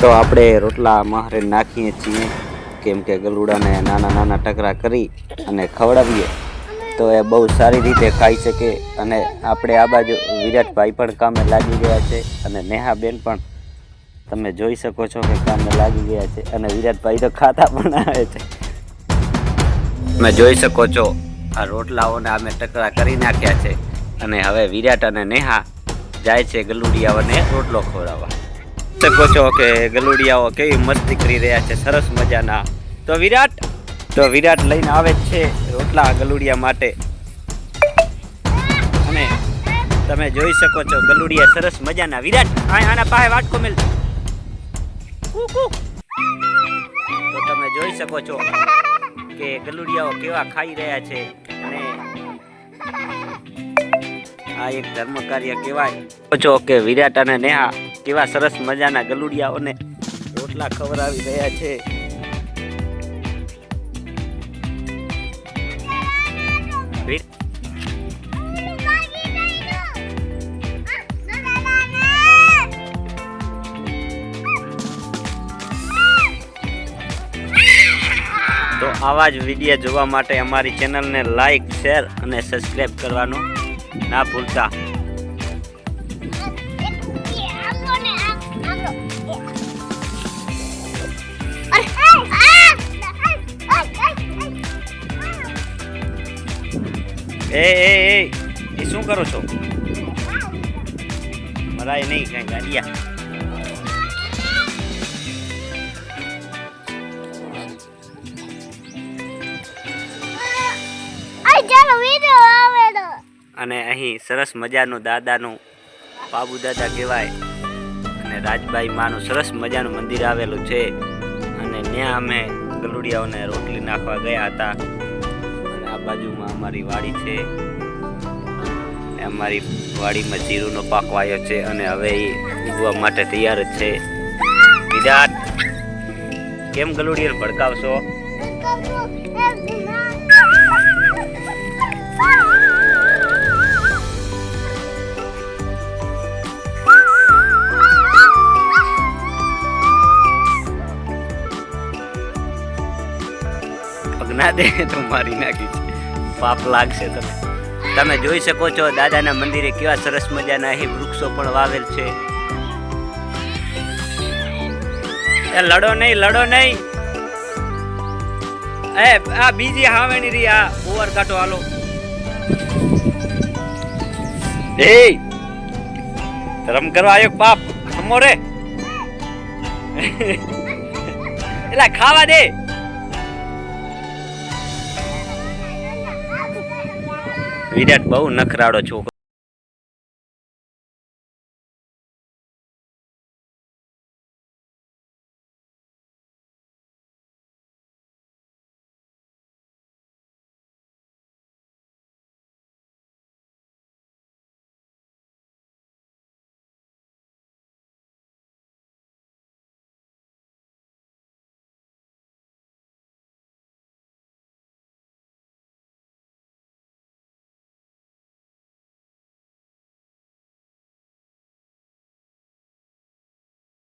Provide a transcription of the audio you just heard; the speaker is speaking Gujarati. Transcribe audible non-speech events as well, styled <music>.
તો આપણે રોટલા મહારે નાખીએ છીએ. કેમ કે ગલુડાને નાના નાના ટકરા કરી અને ખવડાવીએ. તો એ બહુ સારી રીતે ખાઈ શકે અને આપણે આ બાજુ વિરાટભાઈ પણ કામે લાગી ગયા છે અને નેહાબેન પણ તમે જોઈ શકો છો કે કામે લાગી ગયા છે અને વિરાટભાઈ તો ખાતા પણ આવે છે. તમે જોઈ શકો છો, આ રોટલાઓને અમે ટકરા કરી નાખ્યા છે. અને હવે વિરાટ અને નેહા જાય છે ગલુડિયાઓને રોટલો ખવડાવવા. શકો છો કે ગલુડિયાઓ કેવી મસ્તી કરી રહ્યા છે, સરસ મજાના. તો વિરાટ તો વિરાટ લઈને આવે જ છે રોટલા ગલુડિયા માટે. અને તમે જોઈ શકો છો ગલુડિયા સરસ મજાના. વિરાટ આના પાસે વાટકો મેલ. તો તમે જોઈ શકો છો કે ગલુડિયાઓ કેવા ખાઈ રહ્યા છે. અને આ એક ધર્મ કાર્ય કહેવાય છો કે વિરાટ અને નેહા કેવા સરસ મજાના ગલુડિયાઓને રોટલા ખવડાવી રહ્યા છે. તો આવા જ વીડિયો જોવા માટે અમારી ચેનલને લાઈક, શેર અને સબસ્ક્રાઈબ કરવાનું ના ભૂલતા. એ એ એ એ શું કરો છો? મરાય નહીં કઈ ગાડિયા અને અહીં સરસ મજાનું દાદાનું બાબુ દાદા કહેવાય અને રાજબાઈ માનું સરસ મજાનું મંદિર આવેલું છે. અને ત્યાં અમે ગલુડિયાઓને રોટલી નાખવા ગયા હતા. બાજુમાં અમારી વાડી છે. અમારી વાડીમાં જીરુનો પાક વાયો છે અને હવે એ ઉગવા માટે તૈયાર જ છે. વિરાટ કેમ ગલુડિયર ભડકાવશો? પગના દે તો મારી નાખી છે. પાપ લાગશે તમે તમે જોઈ શકો છો, દાદાના મંદિરે કેવા સરસ મજાના અહીં વૃક્ષો પણ વાવેલ છે. એ લડો નહીં લડો નહીં. એ, આ બીજી હાવેણી રહી, આ ઓવર કાઢો હાલો. એ, ધર્મ કરવા આવ્યો પાપ. હમો રે. <laughs> એલા ખાવા દે. વિરાટ બહુ નખરાળો છોકરો.